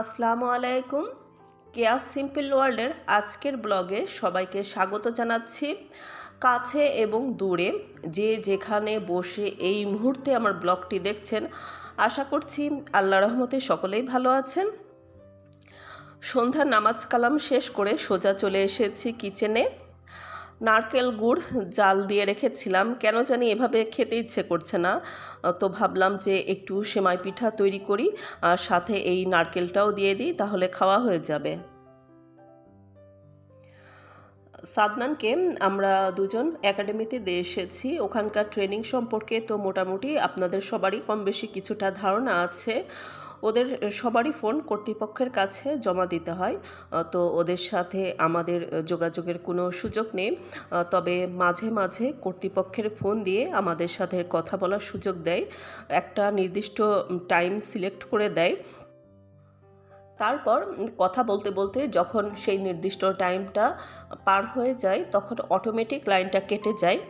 আসসালামু আলাইকুম। কেয়া সিম্পল ওয়ার্ল্ডের আজকের ব্লগে সবাইকে স্বাগত জানাচ্ছি। কাছে এবং দূরে যে যেখানে বসে এই মুহূর্তে আমার ব্লগটি দেখছেন, আশা করছি আল্লাহ রহমতে সকলেই ভালো আছেন। সন্ধ্যা নামাজ কালাম শেষ করে সোজা চলে এসেছি কিচেনে। নারকেল গুড় জাল দিয়ে রেখেছিলাম। কেন জানি এভাবে খেতে ইচ্ছে করছে না। তো ভাবলাম যে একটু সেমাই পিঠা তৈরি করি, আর সাথে এই নারকেলটাও দিয়ে দিই, তাহলে খাওয়া হয়ে যাবে। সাদনানকে আমরা দুজন একাডেমিতে দিয়ে এসেছি। ওখানকার ট্রেনিং সম্পর্কে তো মোটামুটি আপনাদের সবারই কম বেশি কিছুটা ধারণা আছে। ওদের সবারই ফোন কর্তৃপক্ষের কাছে জমা দিতে হয়। তো ওদের সাথে আমাদের যোগাযোগের কোনো সুযোগ নেই। তবে মাঝে মাঝে কর্তৃপক্ষের ফোন দিয়ে আমাদের সাথে কথা বলার সুযোগ দেয়। একটা নির্দিষ্ট টাইম সিলেক্ট করে দেয়। তারপর কথা বলতে বলতে যখন সেই নির্দিষ্ট টাইমটা পার হয়ে যায়, তখন অটোমেটিক লাইনটা কেটে যায়।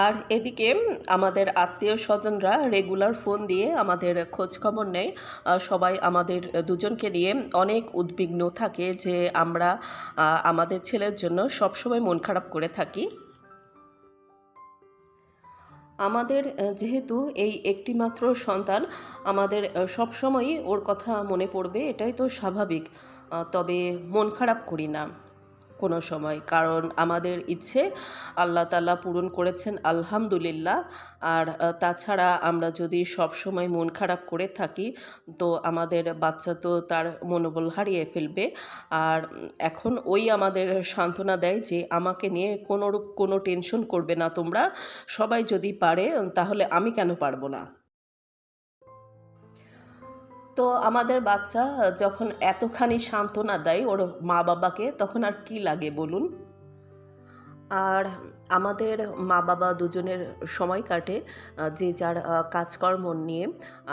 আর এদিকে আমাদের আত্মীয় স্বজনরা রেগুলার ফোন দিয়ে আমাদের খোঁজ খবর নেয়। সবাই আমাদের দুজনকে নিয়ে অনেক উদ্বিগ্ন থাকে যে আমরা আমাদের ছেলের জন্য সবসময় মন খারাপ করে থাকি। আমাদের যেহেতু এই একটি মাত্র সন্তান, আমাদের সবসময়ই ওর কথা মনে পড়বে, এটাই তো স্বাভাবিক। তবে মন খারাপ করি না। কোনো সময়। কারণ আমাদের ইচ্ছে আল্লাহ তালা পূরণ করেছেন, আলহামদুলিল্লাহ। আর তাছাড়া আমরা যদি সব সময় মন খারাপ করে থাকি, তো আমাদের বাচ্চা তো তার মনোবল হারিয়ে ফেলবে। আর, এখন ওই আমাদের সান্ত্বনা দেয় যে, আমাকে নিয়ে কোনোরূপ কোনো টেনশন করবে না তোমরা। সবাই যদি পারে, তাহলে আমি কেন পারব না? তো আমাদের বাচ্চা যখন এতখানি সান্ত্বনা দেয় ওর মা বাবাকে তখন আর কি লাগে বলুন? আর আমাদের মা বাবা দুজনের সময় কাটে যে যার কাজকর্ম নিয়ে।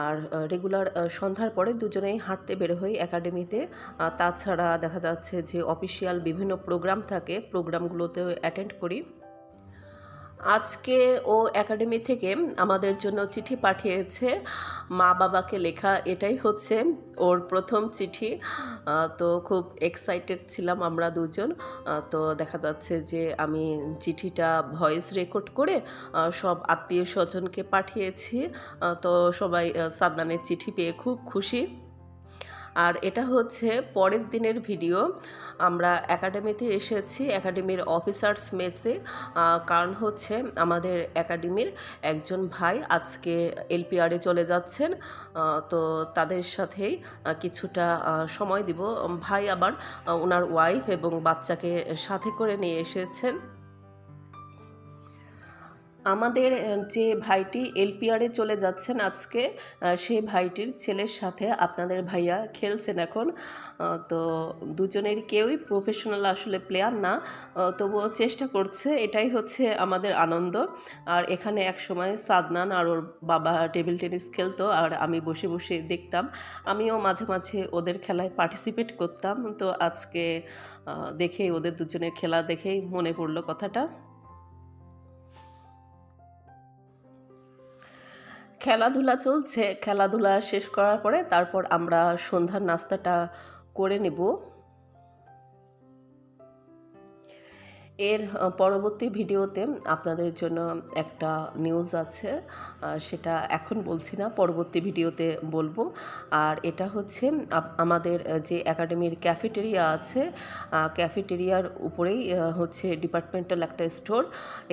আর রেগুলার সন্ধ্যার পরে দুজনেই হাঁটতে বের হই একাডেমিতে তাছাড়া দেখা যাচ্ছে যে অফিসিয়াল বিভিন্ন প্রোগ্রাম থাকে প্রোগ্রামগুলোতেও অ্যাটেন্ড করি। আজকে ও একাডেমি থেকে আমাদের জন্য চিঠি পাঠিয়েছে। মা বাবাকে লেখা এটাই হচ্ছে ওর প্রথম চিঠি। তো খুব এক্সাইটেড ছিলাম আমরা দুজন। তো দেখা যাচ্ছে যে আমি চিঠিটা ভয়েস রেকর্ড করে সব আত্মীয় স্বজনকে পাঠিয়েছি। তো সবাই সাদনানের চিঠি পেয়ে খুব খুশি। আর এটা হচ্ছে পরের দিনের ভিডিও। আমরা একাডেমিতে এসেছি, একাডেমির অফিসার্স মেসে। কারণ হচ্ছে আমাদের একাডেমির একজন ভাই আজকে এলপিআরে চলে যাচ্ছেন। তো তাদের সাথেই কিছুটা সময় দিব। ভাই আবার ওনার ওয়াইফ এবং বাচ্চাকে সাথে করে নিয়ে এসেছেন। আমাদের যে ভাইটি এলপিআরে চলে যাচ্ছেন আজকে সেই ভাইটির ছেলের সাথে আপনাদের ভাইয়া খেলছেন এখন। তো দুজনের কেউই প্রফেশনাল আসলে প্লেয়ার না। তবুও চেষ্টা করছে, এটাই হচ্ছে আমাদের আনন্দ। আর এখানে এক সময় সাদনান আর ওর বাবা টেবিল টেনিস খেলতো আর আমি বসে বসে দেখতাম। আমিও মাঝে মাঝে ওদের খেলায় পার্টিসিপেট করতাম। তো আজকে দেখেই ওদের দুজনের খেলা দেখেই মনে পড়ল কথাটা। খেলাধুলা চলছে খেলাধুলা শেষ করার পরে তারপর আমরা সন্ধ্যার নাস্তাটা করে নেব। এর পরবর্তী ভিডিওতে আপনাদের জন্য একটা নিউজ আছে সেটা এখন বলছি না, পরবর্তী ভিডিওতে বলব। আর এটা হচ্ছে আমাদের যে একাডেমির ক্যাফেটেরিয়া আছে ক্যাফেটেরিয়ার উপরেই হচ্ছে ডিপার্টমেন্টাল একটা স্টোর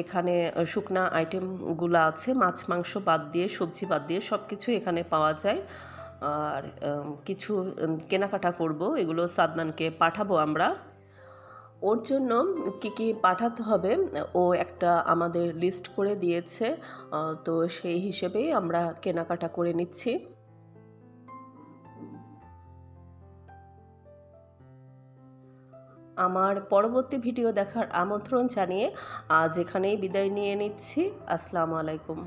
এখানে শুকনা আইটেমগুলো আছে, মাছ, মাংস বাদ দিয়ে, সবজি বাদ দিয়ে সব কিছু এখানে পাওয়া যায়। আর কিছু কেনাকাটা করব, এগুলো সাদনানকে পাঠাবো আমরা। ওর জন্য কী কী পাঠাতে হবে, ও একটা আমাদের লিস্ট করে দিয়েছে তো সেই হিসেবেই আমরা কেনাকাটা করে নিচ্ছি। আমার পরবর্তী ভিডিও দেখার আমন্ত্রণ জানিয়ে আজ এখানেই বিদায় নিয়ে নিচ্ছি। আসসালামু আলাইকুম।